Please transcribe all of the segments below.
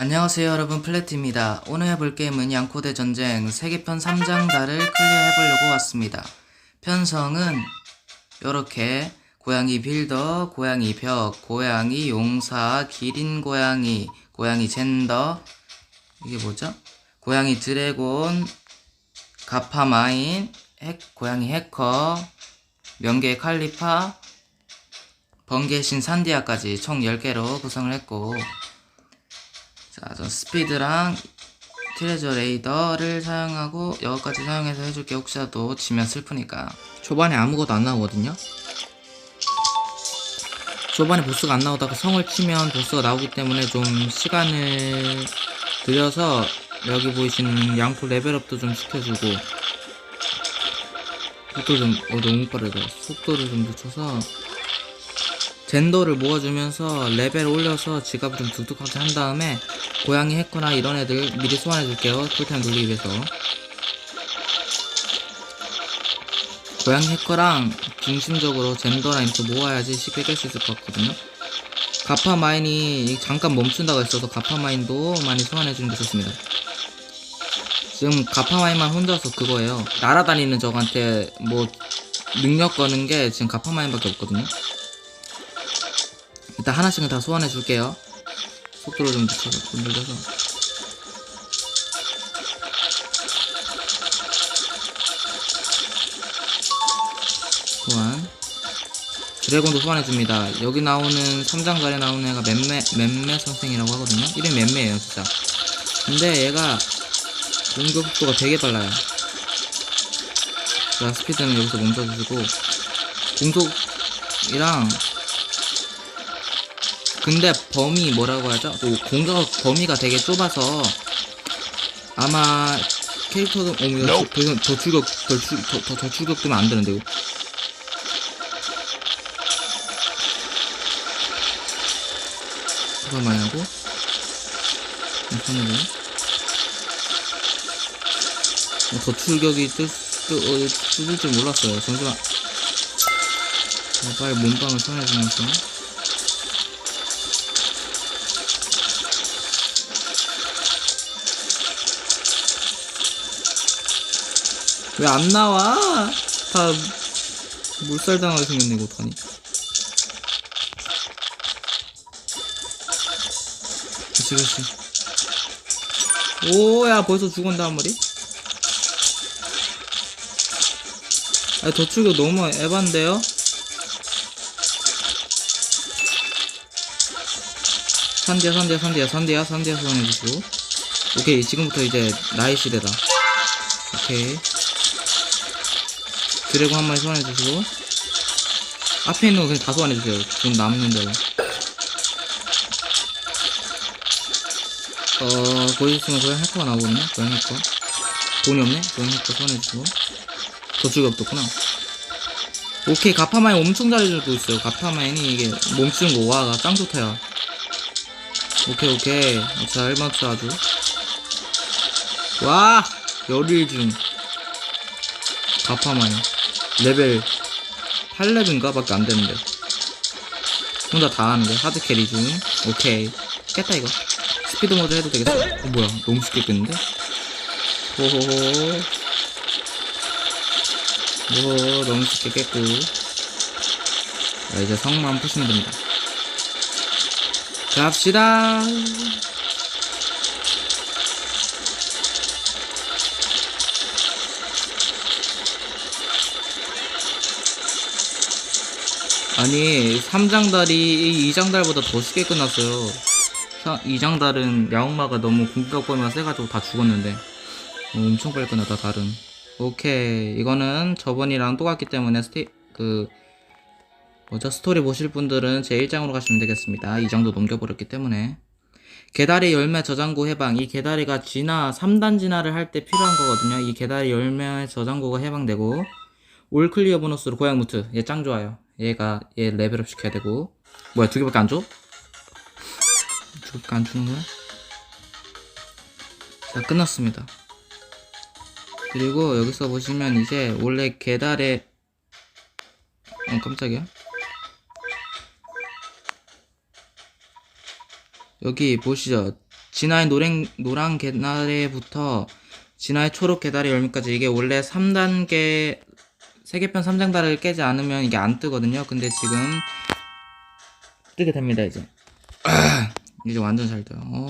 안녕하세요 여러분 플래트입니다. 오늘 해볼 게임은 양코대 전쟁 세계편 3장달을 클리어 해보려고 왔습니다. 편성은 요렇게 고양이 빌더, 고양이 벽, 고양이 용사, 기린 고양이, 고양이 젠더 이게 뭐죠? 고양이 드래곤, 가파 마인, 핵, 고양이 해커, 명계 칼리파, 번개신 산디아까지 총 10개로 구성을 했고 자, 저 스피드랑 트레저 레이더를 사용하고 여기까지 사용해서 해줄게 혹시라도 지면 슬프니까 초반에 아무것도 안 나오거든요 초반에 보스가 안 나오다가 성을 치면 보스가 나오기 때문에 좀 시간을 들여서 여기 보이시는 양포 레벨업도 좀 시켜주고 속도 좀, 어, 너무 빠르다. 속도를 좀 늦춰서 젠더를 모아주면서 레벨 올려서 지갑을 좀 둑둑하게 한 다음에 고양이 해커나 이런 애들 미리 소환해 줄게요. 쿨타임 돌리기 위해서. 고양이 해커랑 중심적으로 젠더랑 이렇게 모아야지 쉽게 깰 수 있을 것 같거든요. 가파 마인이 잠깐 멈춘다고 했어서 가파 마인도 많이 소환해 주는 게 좋습니다. 지금 가파 마인만 혼자서 그거예요. 날아다니는 적한테 뭐 능력 거는 게 지금 가파 마인밖에 없거든요. 일단 하나씩은 다 소환해 줄게요. 속도를 좀 늘려서. 소환. 드래곤도 소환해 줍니다. 여기 나오는 3장갈에 나오는 애가 맴매 맴매 선생이라고 하거든요. 이름이 맴매예요, 진짜. 근데 얘가 공격 속도가 되게 빨라요. 자, 스피드는 여기서 멈춰주시고 공속이랑 근데 범위 뭐라고 하죠? 그 공격 범위가 되게 좁아서 아마 캐릭터도 어 이거 더 이상 더 출격 더, 출, 더, 더, 더 출격되면 안 되는데 이거. 그걸 많이 하고 손으로 어, 더 출격이 뜰, 뜰, 어, 뜰 줄 몰랐어요. 잠시만. 어, 빨리 몸빵을 써내주면서 왜 안 나와? 다 물살 당하게 생겼네 이거 어떡하니? 그치 그치 오야 벌써 죽었다 한 마리? 아, 더 출격 너무 에반데요? 산디야, 산디야, 산디야, 산디야, 산디야 소환해주시고. 오케이, 지금부터 이제 나의 시대다. 오케이. 드래곤 한 마리 소환해 주시고. 앞에 있는 거 그냥 다 소환해 주세요. 돈 남는 대로. 어, 보여주시면 고양 해커가 나오거든요? 고양 해커. 돈이 없네? 고양 해커 소환해주시고. 저쪽이 없었구나. 오케이, 가파마인 엄청 잘해주고 있어요. 가파마인이 이게 멈추는 거, 와, 짱 좋다, 야. 오케이, 오케이. 어, 잘 맞춰, 아주. 와! 열일 중. 가파마인. 레벨 8렙인가? 밖에 안 되는데. 혼자 다 하는데. 하드 캐리 중. 오케이. 깼다, 이거. 스피드 모드 해도 되겠어. 어, 뭐야. 너무 쉽게 깼는데? 호호호. 뭐 너무 쉽게 깼고 자 이제 성만 푸시면 됩니다 갑시다 아니 3장달이 2장달보다 더 쉽게 끝났어요. 2장달은 야옹마가 너무 공격 범위가 세가지고 다 죽었는데. 어, 엄청 빨리 끝났다 달은. 오케이. 이거는 저번이랑 똑같기 때문에 스티 그 뭐죠 스토리 보실 분들은 제 1장으로 가시면 되겠습니다. 이 정도 넘겨버렸기 때문에. 개다리 열매 저장고 해방. 이 개다리가 진화 3단 진화를 할 때 필요한 거거든요. 이 개다리 열매 저장고가 해방되고. 올 클리어 보너스로 고양 무트. 얘 짱 좋아요 얘가 얘 레벨업 시켜야 되고. 뭐야 두 개밖에 안 줘? 두 개밖에 안 주는 거야? 자 끝났습니다. 그리고 여기서 보시면 이제 원래 계달에 어 깜짝이야. 여기 보시죠. 진화의 노랭, 노란 개나리부터 진화의 초록 개다리 열매까지. 이게 원래 3단계 세계편 3장달을 깨지 않으면 이게 안 뜨거든요. 근데 지금 뜨게 됩니다, 이제. 이제 완전 잘 떠요. 어.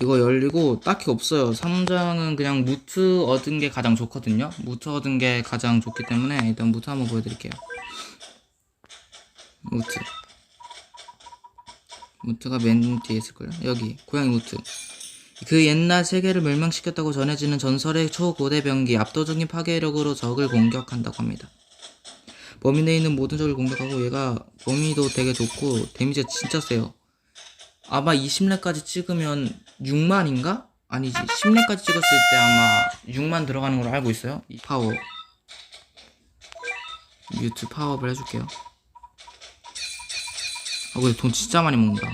이거 열리고 딱히 없어요. 3장은 그냥 무트 얻은 게 가장 좋거든요. 무트 얻은 게 가장 좋기 때문에 일단 무트 한번 보여드릴게요. 무트. 무트가 맨 뒤에 있을걸요? 여기 고양이 무트. 그 옛날 세계를 멸망시켰다고 전해지는 전설의 초고대 병기 압도적인 파괴력으로 적을 공격한다고 합니다. 범위 내에 있는 모든 적을 공격하고 얘가 범위도 되게 좋고 데미지가 진짜 세요. 아마 20렙까지 찍으면 6만인가? 아니지 10렙까지 찍었을 때 아마 6만 들어가는 걸로 알고 있어요. 이 파워 뮤트 파워업을 해줄게요. 아 근데 돈 진짜 많이 먹는다.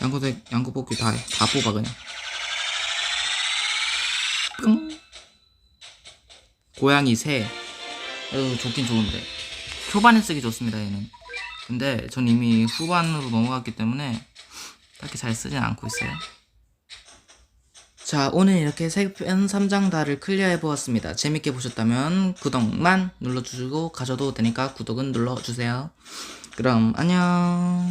양고색 양고 뽑기 다 해. 다 뽑아 그냥. 뿅. 고양이 새. 어, 좋긴 좋은데. 초반에 쓰기 좋습니다 얘는. 근데 전 이미 후반으로 넘어갔기 때문에 딱히 잘 쓰진 않고 있어요. 자, 오늘 이렇게 세편 3장 다를 클리어해 보았습니다. 재밌게 보셨다면 구독만 눌러주시고 가셔도 되니까 구독은 눌러주세요. 그럼 안녕.